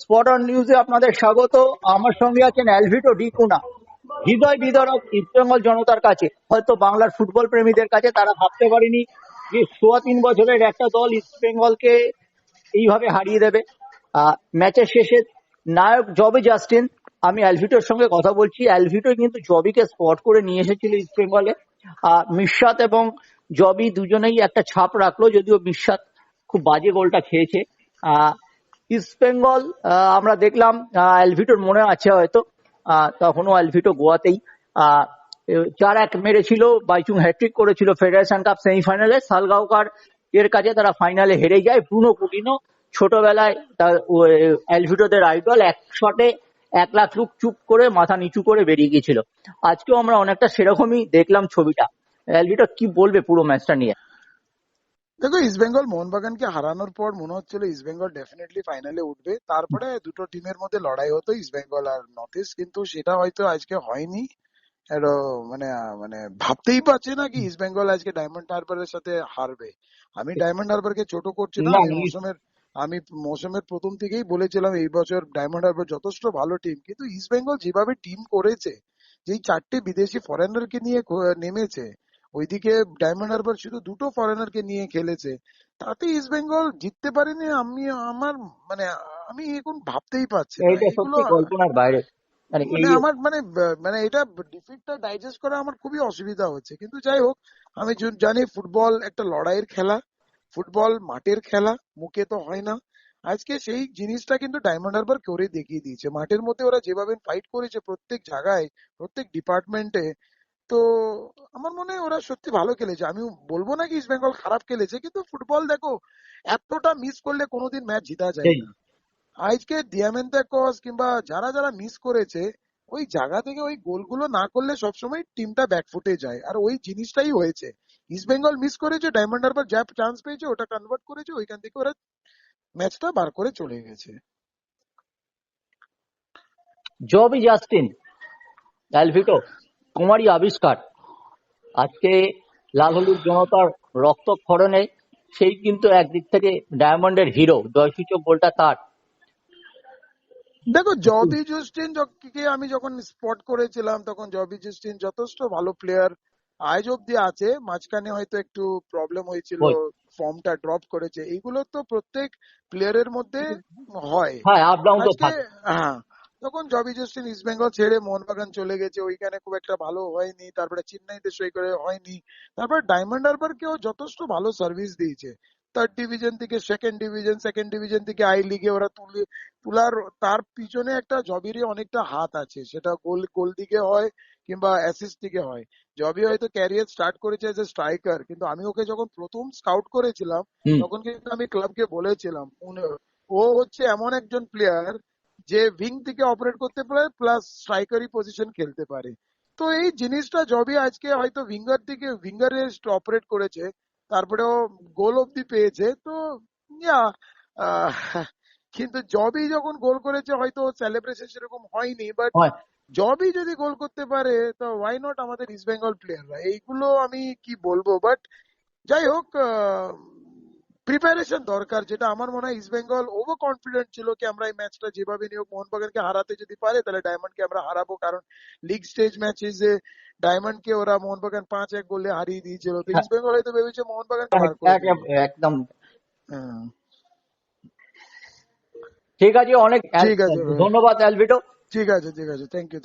Spot on নিউজে আপনাদের স্বাগত। আমার সঙ্গে আছেন অ্যালভিটো ডিকুনা হৃদয় বিদারক ইস্টবেঙ্গল জনতার কাছে। হয়তো বাংলার ফুটবল প্রেমীদের কাছে তারা ভাবতে পারেনি যে সোয়া তিন বছরের একটা দল ইস্টবেঙ্গলকে এইভাবে হারিয়ে দেবে। ম্যাচের শেষে নায়ক জবি জাস্টিন আমি অ্যালভিটোর সঙ্গে কথা বলছি। অ্যালভিটো কিন্তু জবিকে স্পট করে নিয়ে এসেছিল ইস্টবেঙ্গলে আহ, মিশাত এবং জবি দুজনেই একটা ছাপ রাখল যদিও মিশাত খুব বাজে গোলটা খেয়েছে। ইস্ট বেঙ্গল আমরা দেখলাম অ্যালভিটোর মনে আছে হয়তো তখনও অ্যালভিটো গোয়াতেই চার এক মেরেছিল, বাইচুং হ্যাট্রিক করেছিল ফেডারেশন কাপ সেমিফাইনালে সালগাঁওকার এর কাছে তারা ফাইনালে হেরে যায়। ব্রুনো কুটিনো ছোটবেলায় তার অ্যালভিটোদের আইডল এক শটে এক লাখ লুক চুপ করে মাথা নিচু করে বেরিয়ে গিয়েছিল। আজকেও আমরা অনেকটা সেরকমই দেখলাম ছবিটা। অ্যালভিটো কি বলবে পুরো ম্যাচটা নিয়ে? দেখো ইস্ট বেঙ্গল মোহনবাগানকে হারানোর পর মনে হচ্ছিল ইস্ট বেঙ্গল ডেফিনেটলি ফাইনালে উঠবে। তারপরে দুটো টিমের মধ্যে লড়াই হতো ইস্ট বেঙ্গল আর নর্থ ইস্ট কিন্তু সেটা হয়তো আজকে হয়নি। মানে মানে ভাবতেই পারছে না কি ইস্ট বেঙ্গল আজকে ডায়মন্ড হারবারের সাথে হারবে। আমি ডায়মন্ড হারবারকে ছোট করছি না না, আমি ই- মৌসুমের আমি মৌসুমের প্রথম থেকেই বলেছিলাম এই বছর ডায়মন্ড হারবার যথেষ্ট ভালো টিম কিন্তু ইস্ট বেঙ্গল যেভাবে টিম করেছে যেই চারটে বিদেশি ফরেনারকে নিয়ে নেমেছে ওইদিকে ডায়মন্ড হারবার শুধু দুটো ফরেনারকে নিয়ে খেলেছে। তাতে ইস্ট বেঙ্গল জিততে পারেনি আমি আমার মানে আমি এখন ভাবতেই পারছি না। এইটা সত্যি কল্পনার বাইরে। মানে মানে আমার মানে মানে এটা ডিফিটটা ডাইজেস্ট করা আমার খুবই অসুবিধা হচ্ছে। কিন্তু যাই হোক আমি জানি ফুটবল একটা লড়াইয়ের খেলা ফুটবল মাঠের খেলা মুখে তো হয় না। আজকে সেই জিনিসটা কিন্তু ডায়মন্ড হারবার করে দেখিয়ে দিয়েছে। মাঠের মধ্যে ওরা যেভাবে ফাইট করেছে প্রত্যেক জায়গায় প্রত্যেক ডিপার্টমেন্টে তো আমার মনে হয় ওরা সত্যি ভালো খেলেছে। আমি বলব না কি ইস্ট বেঙ্গল খারাপ খেলেছে কিন্তু ফুটবল দেখো এতটা মিস করলে কোনোদিন ম্যাচ জিতা যায় না। আজকে ডিয়ামেন্তাকস কিংবা যারা যারা মিস করেছে ওই জায়গা থেকে ওই গোলগুলো না করলে সবসময় টিমটা ব্যাকফুটে যায়। আর ওই জিনিসটাই হয়েছে। ইস্ট বেঙ্গল মিস করেছে ডায়মন্ড হারবার যা চান্স পেয়েছে ওটা কনভার্ট করেছে ওইখান থেকে ওরা ম্যাচটা বার করে চলে গেছে। জবি জাস্টিন অ্যালভিটো কুমারী আবিষ্কার। আজকে লাল হলুদ জনতার রক্তক্ষরণে সেই কিন্তু একদিক থেকে ডায়মন্ডের হিরো জয়সূচক গোলটা তার। দেখো জবি জুস্টিন কে আমি যখন স্পট করেছিলাম তখন জবি জুস্টিন যথেষ্ট ভালো প্লেয়ার আজ অব্দি আছে। মাঝখানে হয়তো একটু প্রবলেম হয়েছিল ফর্মটা ড্রপ করেছে। এইগুলো তো প্রত্যেক প্লেয়ারের মধ্যে হয় হ্যাঁ তখন জবি জস্টিন ইস্ট বেঙ্গল ছেড়ে মোহনবাগান চলে গেছে। ওইখানে খুব একটা ভালো হয়নি তারপরে চেন্নাইতে সই করে হয়নি। তারপর ডায়মন্ড হারবার কেও যথেষ্ট ভালো সার্ভিস দিয়েছে। থার্ড ডিভিশন থেকে সেকেন্ড ডিভিশন সেকেন্ড ডিভিশন থেকে আই লিগে ওরা তুলে তোলার তার পিছনে একটা জবিরই অনেকটা হাত আছে। সেটা গোল গোল দিকে হয় কিংবা অ্যাসিস্ট দিকে হয়। জবি হয়তো ক্যারিয়ার স্টার্ট করেছে এজ এ স্ট্রাইকার কিন্তু আমি ওকে যখন প্রথম স্কাউট করেছিলাম তখন কিন্তু আমি ক্লাবকে বলেছিলাম ও হচ্ছে এমন একজন প্লেয়ার যে উইং থেকে অপারেট করতে পারে প্লাস স্ট্রাইকারি পজিশন খেলতে পারে। তো এই জিনিসটা জবি আজকে হয়তো উইঙ্গার থেকে উইঙ্গারে অপারেট করেছে তারপরে ও গোল অব্দি পেয়েছে তো ইয়া কিন্তু জবি যখন গোল করেছে হয়তো সেলিব্রেশন সেরকম হয়নি বাট জবই যদি গোল করতে পারে তো ওয়াই নট আমাদের ইস্ট বেঙ্গল প্লেয়াররা এইগুলো আমি কি বলব? বাট যাই হোক প্রিপারেশন দরকার যেটা আমার মনে হয় ইস্ট বেঙ্গল ওভার কনফিডেন্ট ছিল কি আমরা এই ম্যাচটা যেভাবে নিয়োগ মোহনবাগানকে হারাতে যদি পারে তাহলে ডায়মন্ডকে আমরা হারাবো। কারণ লিগ স্টেজ ম্যাচেসে ডায়মন্ডকে ওরা মোহনবাগান পাঁচ এক গোলে হারিয়ে দিয়েছিল। তো ইস্ট বেঙ্গল হয়তো ভেবেছে মোহনবাগানকে বার করে এক- দেবে। এক- একদম। হ্যাঁ। ঠিক আছে অনেক ঠিক আছে ভাই। ধন্যবাদ অ্যালভিটো ঠিক আছে ঠিক আছে। Thank you